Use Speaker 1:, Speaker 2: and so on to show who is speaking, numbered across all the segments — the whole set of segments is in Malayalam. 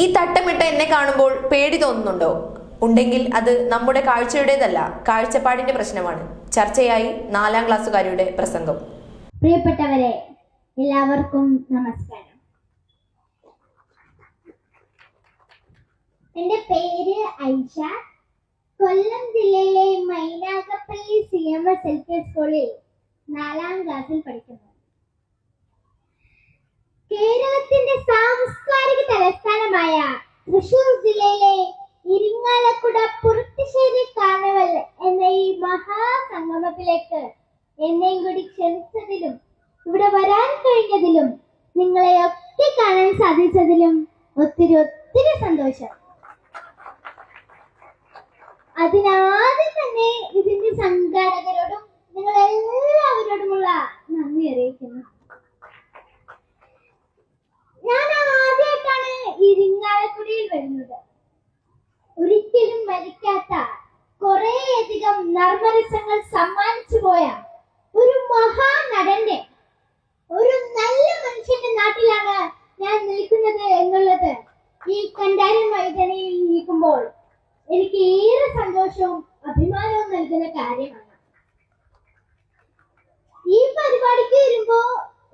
Speaker 1: ഈ തട്ടമിട്ട എന്നെ കാണുമ്പോൾ പേടി തോന്നുന്നുണ്ടോ? ഉണ്ടെങ്കിൽ അത് നമ്മുടെ കാഴ്ചയുടേതല്ല കാഴ്ചപ്പാടിന്റെ പ്രശ്നമാണ്. ചർച്ചയായി നാലാം ക്ലാസ്സുകാരിയുടെ പ്രസംഗം.
Speaker 2: പ്രിയപ്പെട്ടവരെ എല്ലാവർക്കും നമസ്കാരം. എന്റെ പേര് ഐഷ. കൊല്ലം ജില്ലയിലെ Mynagappally C M S L P സ്കൂളിൽ നാലാം ക്ലാസ്സിൽ പഠിക്കുന്നു. കേരളത്തിന്റെ സാംസ്കാരിക തലസ്ഥാനമായ തൃശൂർ ജില്ലയിലെ ഇരിങ്ങാലക്കുട പുറത്തുശ്ശേരി കാർണിവൽ എന്ന ഈ മഹാസംഗമത്തിലേക്ക് എന്നെയും കൂടി ക്ഷണിച്ചതിലും ഇവിടെ വരാൻ കഴിഞ്ഞതിലും നിങ്ങളെ ഒക്കെ കാണാൻ സാധിച്ചതിലും ഒത്തിരി ഒത്തിരി സന്തോഷം. അതിനാദ്യം തന്നെ ഇതിന്റെ സംഘാടകരോടും നിങ്ങൾ എല്ലാവരോടുമുള്ള നന്ദി അറിയിക്കുന്നു. ഞാൻ ആദ്യമായിട്ടാണ് ഇരിങ്ങാലക്കുടിയിൽ വരുന്നത്. ഒരിക്കലും മരിക്കാത്ത കുറേയധികം നർമ്മരസങ്ങൾ സമ്മാനിച്ചു പോയ ഒരു മഹാനടന്റെ ഒരു നല്ല മനുഷ്യന്റെ നാട്ടിലാണ് ഞാൻ നിൽക്കുന്നത് എന്നുള്ളത് ഈ കണ്ടാരൻ മൈതാനിയിൽ നിൽക്കുമ്പോൾ എനിക്ക് ഏറെ സന്തോഷവും അഭിമാനവും നൽകുന്ന കാര്യമാണ്. ഈ പരിപാടിക്ക് വരുമ്പോ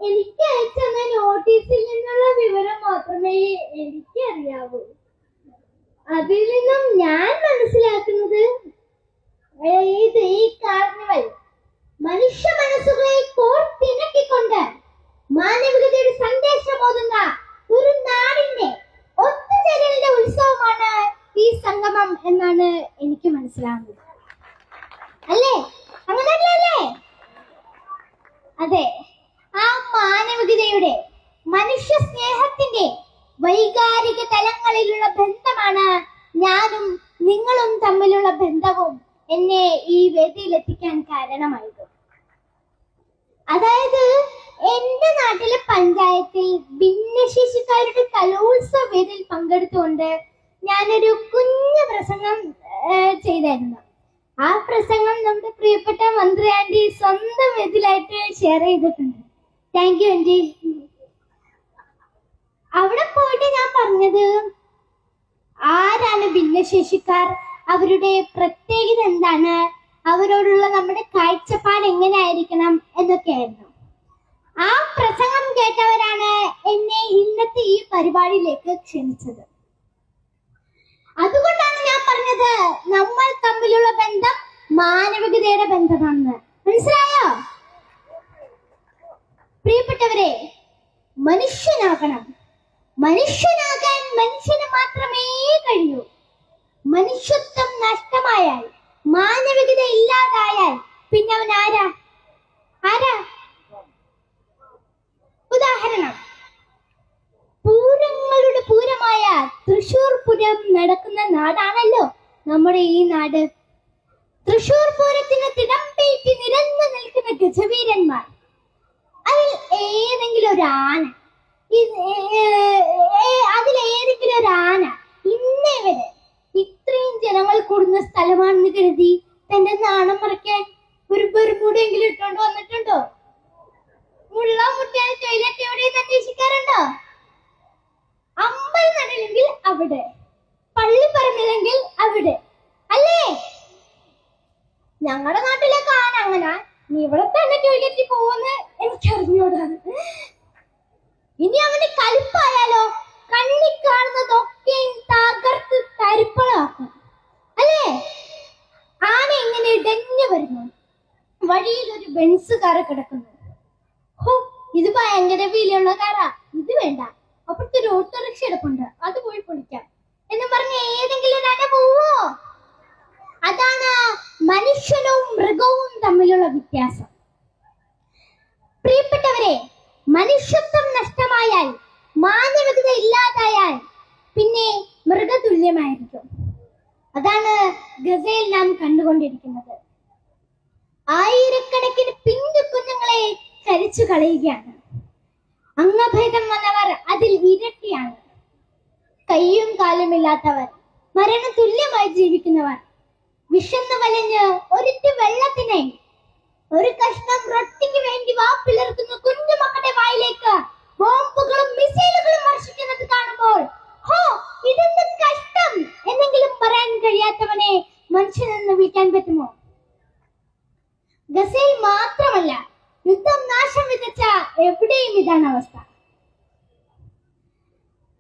Speaker 2: എനിക്ക് അയച്ചെന്ന നോട്ടീസിൽ നിന്നുള്ള വിവരം മാത്രമേ എനിക്ക് അറിയാവൂ അതിൽ നിന്നും ഞാൻ മനസ്സിലാക്കുന്നത് ഏത് ഈ കാർണിവൽ മനുഷ്യ മനസ്സുകളെ കോർത്തിണക്കിക്കൊണ്ട് മാനവികതയുടെ സന്ദേശം ഓതുന്ന ഒരു നാടിന്റെ ഒത്തുചേരലിന്റെ ഉത്സവമാണ് ഈ സംഗമം എന്നാണ് എനിക്ക് മനസ്സിലാവുന്നത് അല്ലേ അങ്ങനെയല്ലേ അതെ ആ മാനവികതയുടെ മനുഷ്യ സ്നേഹത്തിന്റെ വൈകാരിക തലങ്ങളിലുള്ള ബന്ധമാണ് ഞാനും നിങ്ങളും തമ്മിലുള്ള ബന്ധവും എന്നെ ഈ വേദിയിൽ എത്തിക്കാൻ കാരണമായത് അതായത് എന്റെ നാട്ടിലെ പഞ്ചായത്തിൽ ഭിന്നശേഷിക്കാരുടെ വേദിയിൽ പങ്കെടുത്തുകൊണ്ട് ഞാനൊരു കുഞ്ഞു പ്രസംഗം ചെയ്തായിരുന്നു. ആ പ്രസംഗം നമ്മുടെ പ്രിയപ്പെട്ട മന്ത്രി ആന്റി സ്വന്തം വേദിയിലായിട്ട് ഷെയർ ചെയ്തിട്ടുണ്ട്. Thank you aunty. അവിടെ പോയിട്ട് ഞാൻ പറഞ്ഞത് ആരാണ് ഭിന്നശേഷിക്കാർ? അവരുടെ പ്രത്യേകത എന്താണ്? അവരോടുള്ള നമ്മുടെ കാഴ്ചപ്പാട് എങ്ങനെയായിരിക്കണം എന്നൊക്കെയായിരുന്നു. ആ പ്രസംഗം കേട്ടവരാണ് എന്നെ ഇന്നത്തെ ഈ പരിപാടിയിലേക്ക് ക്ഷണിച്ചത്. അതുകൊണ്ടാണ് ഞാൻ പറഞ്ഞത് നമ്മൾ തമ്മിലുള്ള ബന്ധം മാനവികതയുടെ ബന്ധമാണെന്ന്. മനസ്സിലായോ? പ്രിയപ്പെട്ടവരെ മനുഷ്യനാകണം. മനുഷ്യനാകാൻ മനുഷ്യന് മാത്രമേ കഴിയൂ. മനുഷ്യത്വം നഷ്ടമായാൽ മാനവികത ഇല്ലാതായാൽ പിന്നെ അവൻ ആരാ? ആരാ? ഉദാഹരണം. പൂരങ്ങളുടെ പൂരമായ തൃശൂർ പൂരം നടക്കുന്ന നാടാണല്ലോ നമ്മുടെ ഈ നാട്. തൃശൂർ പൂരത്തിന് തിടമ്പേറ്റി നിരന്നു നിൽക്കുന്ന ഗജവീരന്മാർ. അതിൽ ഏതെങ്കിലും ഒരു ആന ഇത് ഏ- ഏ- അതിലേതെങ്കിലും ഒരു ആന ഇന്നേ വരെ ഇത്രയും ജനങ്ങൾ കൂടുന്ന സ്ഥലമാണെന്ന് കരുതി തന്റെ നാണം മറയ്ക്കാൻ ഒരു ബെർമൂടെങ്കിലും ഇട്ടോണ്ട് വന്നിട്ടുണ്ടോ? മുള്ള മുട്ടിയാൽ ടോയ്ലറ്റ് എവിടെയെന്ന് അന്വേഷിക്കാറുണ്ടോ? അമ്പൽ നടലെങ്കിൽ അവിടെ പള്ളിപ്പറമ്പിലെങ്കിൽ അവിടെ അല്ലേ? ഞങ്ങളുടെ നാട്ടിലൊക്കെ ആന അങ്ങനെ. നീ ഇവിടെ തന്നെ ടോയ്ലറ്റിൽ പോവെന്ന് എനിക്കറിഞ്ഞോടാണ് ഇനി അവന്റെ കലിപ്പായാലോ കണ്ണി കാണുന്നതൊക്കെയും തകർത്ത് തരിപ്പളാക്കും അല്ലേ ആന ഇങ്ങനെ ഇടഞ്ഞു വരുന്നു വഴിയിൽ ഒരു ബെൻസ് കാർ കിടക്കുന്നു ഹോ ഇത് ഭയങ്കര വിലയുള്ള കാറാ ഇത് വേണ്ട. അപ്പുറത്തെ ഒരു ഓട്ടോറിക്ഷ എടുപ്പുണ്ട്. അത് പോയി പൊളിക്കാം. എന്ന് പറഞ്ഞ് ഏതെങ്കിലും ഒരു പോവോ? അതാണ് മനുഷ്യനും മൃഗവും തമ്മിലുള്ള വ്യത്യാസം. പ്രിയപ്പെട്ടവരെ മനുഷ്യത്വം നഷ്ടമായാൽ മാനവികത ഇല്ലാതായാൽ പിന്നെ മൃഗതുല്യമായിരിക്കും. അതാണ് ഗസയിൽ നാം കണ്ടുകൊണ്ടിരിക്കുന്നത്. ആയിരക്കണക്കിന് പിഞ്ചു കുഞ്ഞുങ്ങളെ കരിച്ചു കളയുകയാണ്. അംഗഭേദം വന്നവർ അതിൽ ഇരട്ടിയാണ്. കൈയും കാലും ഇല്ലാത്തവർ മരണ തുല്യമായി ജീവിക്കുന്നവർ വിഷന്ന് വലഞ്ഞ് ഒരിറ്റ് വെള്ളത്തിനെ ഒരു കഷ്ണം റൊട്ടിക്ക് വേണ്ടി വാ പിളർക്കുന്ന കുഞ്ഞു മക്കളുടെ വായിലേക്ക് ബോംബുകളും മിസൈലുകളും വർഷിക്കുന്നത് കാണുമ്പോൾ ഹോ ഇതെന്ത് കഷ്ടം! എന്നെങ്കിലും പറയാൻ കഴിയാത്തവനെ മനുഷ്യനെന്ന് വിളിക്കാൻ പറ്റുമോ? ഗസയിൽ മാത്രമല്ല യുദ്ധം നാശം വിതച്ച എവിടെയും ഇതാണ് അവസ്ഥ.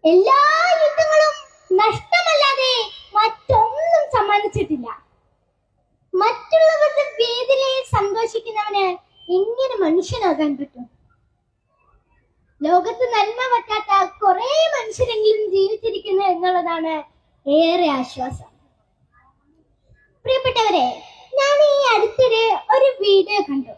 Speaker 2: എല്ലാ യുദ്ധങ്ങളും നഷ്ടമല്ലാതെ മറ്റൊന്നും സമ്മാനിച്ചിട്ടില്ല. മറ്റുള്ളവരുടെ വേദനയിൽ സന്തോഷിക്കുന്നവന് എങ്ങനെ മനുഷ്യനാകാൻ പറ്റും? ലോകത്ത് നന്മ പറ്റാത്ത കുറെ മനുഷ്യരെങ്കിലും ജീവിച്ചിരിക്കുന്നു എന്നുള്ളതാണ് ഏറെ ആശ്വാസം. പ്രിയപ്പെട്ടവരെ ഞാൻ ഈ അടുത്തിടെ ഒരു വീഡിയോ കണ്ടു.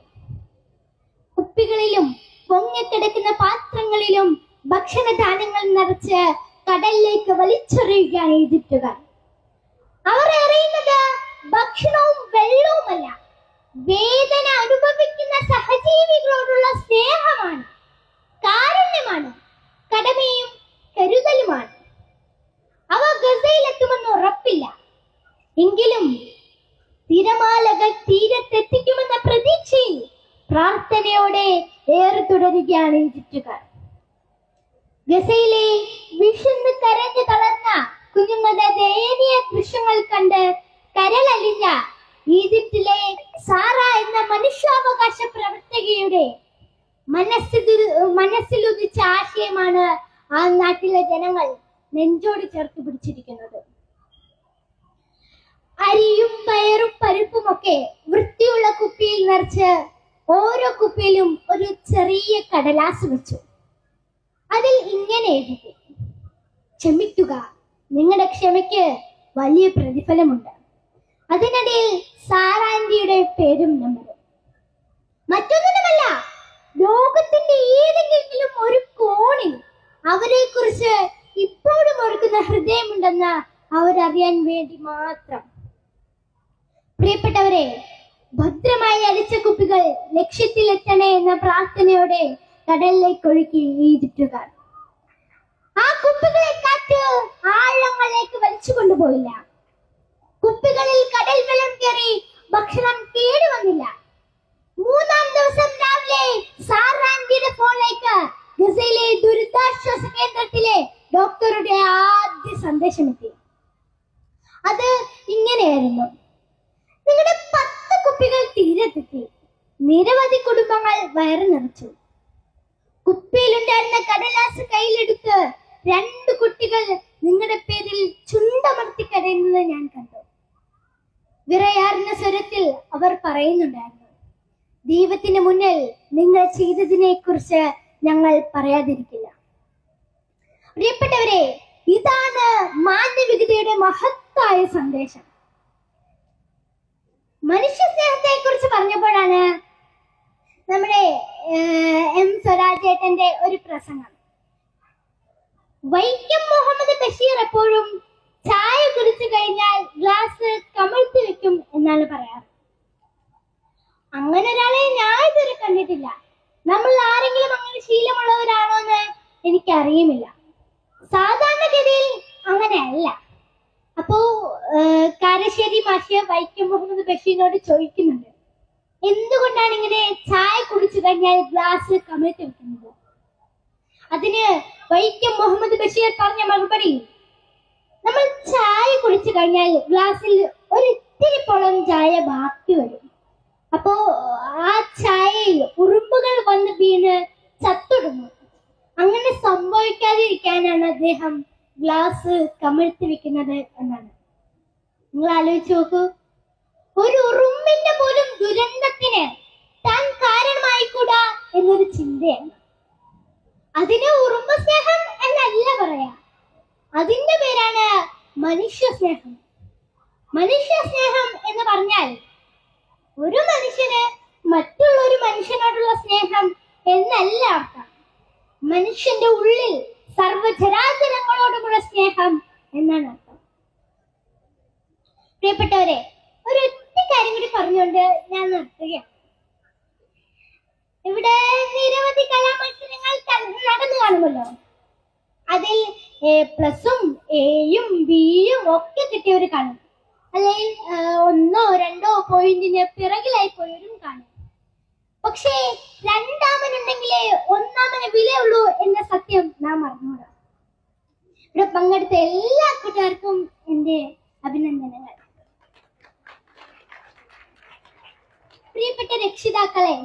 Speaker 2: കുപ്പികളിലും പൊങ്ങിക്കിടക്കുന്ന പാത്രങ്ങളിലും ഭക്ഷണധാന്യങ്ങൾ നിറച്ച് കടലിലേക്ക് വലിച്ചെറിയുകയാണ് ഈജിപ്തുകാർ. അവർ അറിയുന്നത് ഭക്ഷണവും വെള്ളവുമല്ല. വേദന അനുഭവിക്കുന്ന സഹജീവികളോടുള്ള സ്നേഹമാണ് കാരുണ്യമാണ് കടമയും കരുതലുമാണ്. അവ ഗസയിലെത്തുമെന്ന് ഉറപ്പില്ല. എങ്കിലും തിരമാലകൾ തീരത്തെത്തിക്കുമെന്ന പ്രതീക്ഷയിൽ പ്രാർത്ഥനയോടെ ഏറെ തുടരുകയാണ് ഈജിപ്തുകാർ. ഗസയിലെ വിഷന്ന് കരഞ്ഞു തളർന്ന കുഞ്ഞുങ്ങളുടെ ദയനീയ ദൃശ്യങ്ങൾ കണ്ട് കരളലിഞ്ഞ ഈജിപ്തിലെ സാറ എന്ന മനുഷ്യാവകാശ പ്രവർത്തകയുടെ മനസ്സിൽ മനസ്സിലുദിച്ച ആശയമാണ് ആ നാട്ടിലെ ജനങ്ങൾ നെഞ്ചോട് ചേർത്ത് പിടിച്ചിരിക്കുന്നത്. പരിപ്പും വൃത്തിയുള്ള കുപ്പിയിൽ നിറച്ച് ഓരോ കുപ്പിയിലും ഒരു ചെറിയ കടലാസ് വെച്ചു. അതിൽ ഇങ്ങനെ എഴുതി. ക്ഷമിക്കുക നിങ്ങളുടെ ക്ഷമയ്ക്ക് വലിയ പ്രതിഫലമുണ്ട്. അതിനിടയിൽ സാറാൻഡിയുടെ പേരും നമ്പറും. മറ്റൊന്നുമല്ല ലോകത്തിന്റെ ഏതെങ്കിലും ഒരു കോണിൽ അവരെ കുറിച്ച് ഇപ്പോഴും ഓർക്കുന്ന ഹൃദയമുണ്ടെന്ന് അവരറിയാൻ വേണ്ടി മാത്രം. പ്രിയപ്പെട്ടവരെ ഭദ്രമായി അടിച്ച കുപ്പികൾ ലക്ഷ്യത്തിലെത്തണേ എന്ന പ്രാർത്ഥനയോടെ കടലിലേക്ക് ഒഴുക്കി ഈജിപ്തുകാർ ആ കുപ്പികളെ കാറ്റ് ആഴങ്ങളിലേക്ക് വലിച്ചു കൊണ്ടുപോയില്ല. കുപ്പികളിൽ കടൽ വെള്ളം കയറി ഭക്ഷണം കേടുവന്നില്ല മൂന്നാം ദിവസം രാവിലെ സാറാന്റിയുടെ ഫോണിലേക്ക് ഗസയിലെ ദുരിതാശ്വാസ കേന്ദ്രത്തിലെ ഡോക്ടറുടെ ആദ്യ സന്ദേശം എത്തി അത് ഇങ്ങനെയായിരുന്നു. നിങ്ങളുടെ പത്ത് കുപ്പികൾ തീരെത്തെത്തി നിരവധി കുടുംബങ്ങൾ വയറു നിറച്ചു. കുപ്പിയിലുണ്ടായിരുന്ന കടലാസ് കയ്യിലെടുത്ത് രണ്ട് കുട്ടികൾ നിങ്ങളുടെ പേരിൽ ചുണ്ടമർത്തി കരയുന്നത് ഞാൻ കണ്ടു. വിറയാർന്ന സ്വരത്തിൽ അവർ പറയുന്നുണ്ടായിരുന്നു ദൈവത്തിന് മുന്നിൽ നിങ്ങൾ ചെയ്തതിനെ കുറിച്ച് ഞങ്ങൾ പറയാതിരിക്കില്ല. പ്രിയപ്പെട്ടവരെ ഇതാണ് മാനവികതയുടെ മഹത്തായ സന്ദേശം. മനുഷ്യ സ്നേഹത്തെ കുറിച്ച് പറഞ്ഞപ്പോഴാണ് നമ്മുടെ എം സ്വരാജേട്ടന്റെ ഒരു പ്രസംഗം. വൈക്കം മുഹമ്മദ് ബഷീർ എപ്പോഴും ചായ കുടിച്ചു കഴിഞ്ഞാൽ ഗ്ലാസ് കമഴ്ത്തി വെക്കും എന്നാണ് പറയാറ്. അങ്ങനെ ഒരാളെ ഞാൻ ഇതുവരെ കണ്ടിട്ടില്ല. നമ്മൾ ആരെങ്കിലും അങ്ങനെ ശീലമുള്ളവരാണോ എന്ന് എനിക്കറിയുമില്ല. സാധാരണഗതിയിൽ അങ്ങനെയല്ല. അപ്പോ കാരശ്ശേരി മാഷിയ വൈക്കം മുഹമ്മദ് ബഷീറിനോട് ചോദിക്കുന്നുണ്ട്. എന്തുകൊണ്ടാണ് ഇങ്ങനെ ചായ കുടിച്ചു കഴിഞ്ഞാൽ ഗ്ലാസ് കമഴ്ത്തി വെക്കുന്നത്? അതിന് വൈക്കം മുഹമ്മദ് ബഷീർ പറഞ്ഞ മറുപടി നമ്മൾ ചായ കുടിച്ചു കഴിഞ്ഞാൽ ഗ്ലാസ്സിൽ ഒരു ഇത്തിരി പൊളം ചായ ബാക്കി വരും. അപ്പോ ആ ചായയിൽ ഉറുമ്പുകൾ വന്ന് വീണ് ചത്തൊടുങ്ങും അങ്ങനെ സംഭവിക്കാതിരിക്കാനാണ് അദ്ദേഹം ഗ്ലാസ് കമിഴ്ത്തി വെക്കുന്നത് എന്നാണ്. നിങ്ങൾ ആലോചിച്ച് നോക്കൂ. ഒരു ഉറുമ്പിന്റെ പോലും ദുരന്തത്തിന് താൻ കാരണമായിക്കൂടാ എന്നൊരു ചിന്തയാണ്. അതിന് ഉറുമ്പ് സ്നേഹം എന്നല്ല പറയാ. അതിന്റെ പേരാണ് മനുഷ്യ സ്നേഹം. മനുഷ്യ സ്നേഹം എന്ന് പറഞ്ഞാൽ ഒരു മനുഷ്യന് മറ്റുള്ള ഒരു മനുഷ്യനോടുള്ള സ്നേഹം എന്നല്ല അർത്ഥം. മനുഷ്യന്റെ ഉള്ളിൽ സർവചരാചരങ്ങളോടുമുള്ള സ്നേഹം എന്നാണ് അർത്ഥം. പ്രിയപ്പെട്ടവരെ ഒരു ഒറ്റ കാര്യം കൂടി പറഞ്ഞുകൊണ്ട് ഞാൻ നിർത്തുകയാണ്. ഇവിടെ നിരവധി കലാമത്സരങ്ങൾ നടന്നു കാണുമല്ലോ. അതിൽ എ പ്ലസും എയും ബിയും ഒക്കെ കിട്ടിയവർ കാണും അല്ലെങ്കിൽ ഒന്നോ രണ്ടോ പോയിന്റിന് പിറകിലായി പോയവരും കാണും. പക്ഷേ രണ്ടാമൻ രണ്ടാമനുണ്ടെങ്കിലേ ഒന്നാമന് വിലയുള്ളൂ എന്ന സത്യം നാം മറന്നുകൂടാ ഇവിടെ പങ്കെടുത്ത എല്ലാ കൂട്ടുകാർക്കും എന്റെ അഭിനന്ദനങ്ങൾ. പ്രിയപ്പെട്ട രക്ഷിതാക്കളെ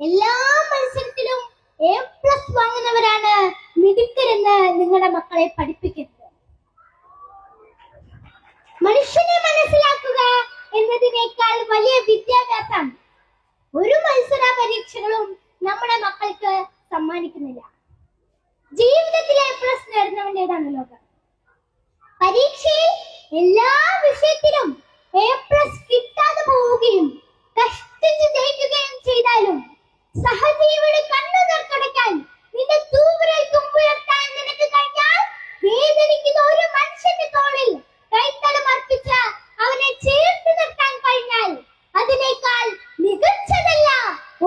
Speaker 2: എല്ലാ മത്സരത്തിലും എ പ്ലസ് വാങ്ങുന്നവരാണ് മിടുക്കരെന്ന് നിങ്ങളുടെ മക്കളെ പഠിപ്പിക്കുന്നത്. മനുഷ്യനെ മനസ്സിലാക്കുക എന്നതിനേക്കാൾ വലിയ വിദ്യാഭ്യാസം ഒരു മത്സര പരീക്ഷകളും നമ്മുടെ മക്കൾക്ക് സമ്മാനിക്കുന്നില്ല. ജീവിതത്തിലെ പ്ലസ് നേടുന്നവന്റേതാണ് ലോകം. പരീക്ഷയിൽ എല്ലാ വിഷയത്തിലും എ പ്ലസ് കിട്ടാതെ പോവുകയും കഷ്ടിച്ച് ജയിക്കുകയും ചെയ്താലും സഹജീവിയുടെ കണ്ണു നിർക്കടക്കാൻ നിന്റെ തൂവരൽ തുമ്പുയർത്താൻ നിനക്ക് കഴിഞ്ഞാൽ വേദനിക്കുന്ന ഒരു മനുഷ്യന്റെ തോളിൽ കൈത്തലം അർപ്പിച്ച അവനെ ചേർത്ത് നിർത്താൻ കഴിഞ്ഞാൽ അതിനേക്കാൾ മികച്ചതല്ല.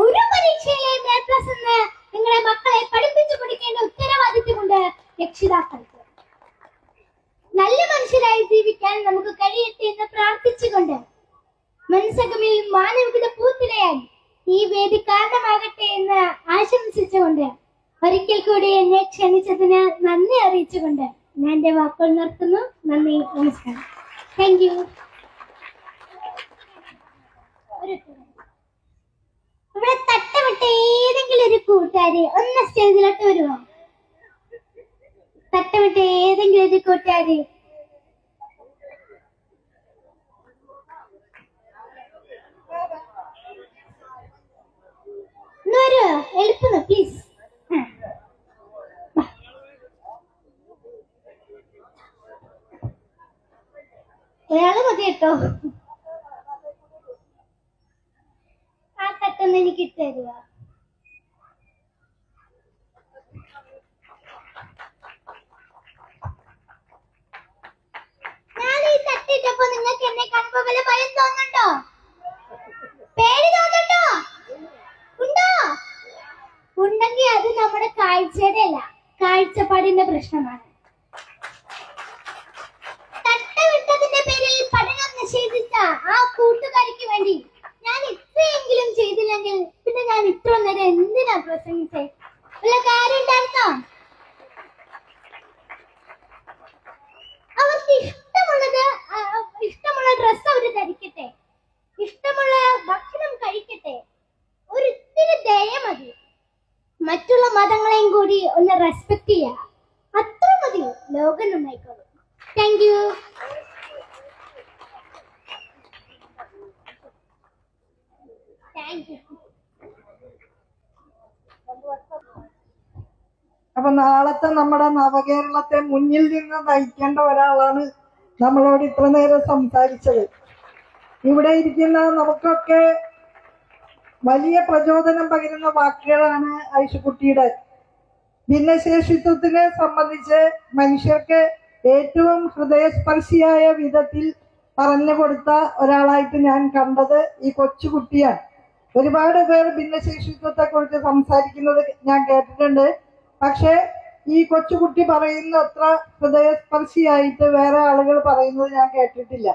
Speaker 2: ഒരു പരീക്ഷയിലെയും എ പ്ലസ് എന്ന് നിങ്ങളെ മക്കളെ പഠിപ്പിച്ചു കൊടുക്കേണ്ട ഉത്തരവാദിത്വമുണ്ട് രക്ഷിതാക്കൾക്ക്. നല്ല മനുഷ്യരായി ജീവിക്കാൻ നമുക്ക് കഴിയട്ടെ എന്ന് പ്രാർത്ഥിച്ചുകൊണ്ട് മനസ്സകമിൽ മാനവികത പൂത്തിലയാൻ ഈ വേദി കാരണമാകട്ടെ എന്ന് ആശംസിച്ചുകൊണ്ട് ഒരിക്കൽ കൂടി എന്നെ ക്ഷണിച്ചതിന് നന്ദി അറിയിച്ചുകൊണ്ട് ഞാൻ എന്റെ വാക്കുകൾ നിർത്തുന്നു. നന്ദി നമസ്കാരം. താങ്ക് ഇവിടെ തട്ടമിട്ട ഏതെങ്കിലും ഒരു കൂട്ടുകാരി ഒന്ന് സ്റ്റേജിലോട്ട് വരുമോ തട്ടമിട്ട ഏതെങ്കിലും ഒരു കൂട്ടുകാരി. വരുമോ പ്ലീസ് ഒരാൾ മതി കേട്ടോ തട്ടൊന്ന് എനിക്ക് തരുക ഞാൻ നിങ്ങൾക്ക് എന്നെ തോന്നുന്നുണ്ടോ? ഉണ്ടോ? ഉണ്ടെങ്കിൽ അത് നമ്മുടെ കാഴ്ചയുടെ അല്ല കാഴ്ചപ്പാടിന്റെ പ്രശ്നമാണ് തട്ടവിട്ടതിന്റെ പേരിൽ പഠനം നിഷേധിച്ച ആ കൂട്ടുകാരിക്ക് വേണ്ടി ഞാൻ ഇത്രയെങ്കിലും ചെയ്തില്ലെങ്കിൽ പിന്നെ ഞാൻ ഇത്ര നേരം എന്തിനാ പ്രസംഗിച്ചേ വല്ല കാര്യം ഉണ്ടായിരുന്നോ അവർക്ക് ഇഷ്ടമുള്ളത് ആ, ഇഷ്ടമുള്ള ഡ്രസ്സ് അവർ ധരിക്കട്ടെ ഇഷ്ടമുള്ള ഭക്ഷണം കഴിക്കട്ടെ ഒരു ഇത്തിരി ദയ മതി മറ്റുള്ള മതങ്ങളെയും കൂടി ഒന്ന് റെസ്പെക്ട് ചെയ്യുക അത്ര ലോകം നന്നായിക്കോളും താങ്ക് യു
Speaker 3: അപ്പൊ നാളത്തെ നമ്മുടെ നവകേരളത്തെ മുന്നിൽ നിന്ന് നയിക്കേണ്ട ഒരാളാണ് നമ്മളോട് ഇത്ര നേരം സംസാരിച്ചത്. ഇവിടെ ഇരിക്കുന്ന നമുക്കൊക്കെ വലിയ പ്രചോദനം പകരുന്ന വാക്കുകളാണ് ഐഷുക്കുട്ടിയുടെ ഭിന്നശേഷിത്വത്തിനെ സംബന്ധിച്ച് മനുഷ്യർക്ക് ഏറ്റവും ഹൃദയസ്പർശിയായ വിധത്തിൽ പറഞ്ഞു കൊടുത്ത ഒരാളായിട്ട് ഞാൻ കണ്ടത് ഈ കൊച്ചുകുട്ടിയാണ്. ഒരുപാട് പേർ ഭിന്നശേഷിത്വത്തെ കുറിച്ച് സംസാരിക്കുന്നത് ഞാൻ കേട്ടിട്ടുണ്ട്. പക്ഷേ ഈ കൊച്ചുകുട്ടി പറയുന്ന അത്ര ഹൃദയസ്പർശിയായിട്ട് വേറെ ആളുകൾ പറയുന്നത് ഞാൻ കേട്ടിട്ടില്ല.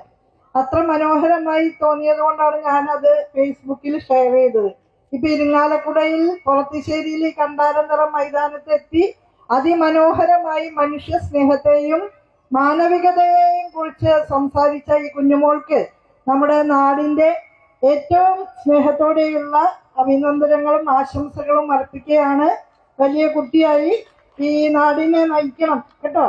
Speaker 3: അത്ര മനോഹരമായി തോന്നിയത് കൊണ്ടാണ് ഞാനത് ഫേസ്ബുക്കിൽ ഷെയർ ചെയ്തത്. ഇപ്പൊ ഇരിങ്ങാലക്കുടയിൽ കൊളത്തിശ്ശേരിയിൽ കണ്ടാരന്തറ മൈതാനത്ത് എത്തി അതിമനോഹരമായി മനുഷ്യ സ്നേഹത്തെയും മാനവികതയെയും കുറിച്ച് സംസാരിച്ച ഈ കുഞ്ഞുമോൾക്ക് നമ്മുടെ നാടിന്റെ ഏറ്റവും സ്നേഹത്തോടെയുള്ള അഭിനന്ദനങ്ങളും ആശംസകളും അർപ്പിക്കുകയാണ് വലിയ കുട്ടിയായി ഈ നാടിനെ നയിക്കണം കേട്ടോ?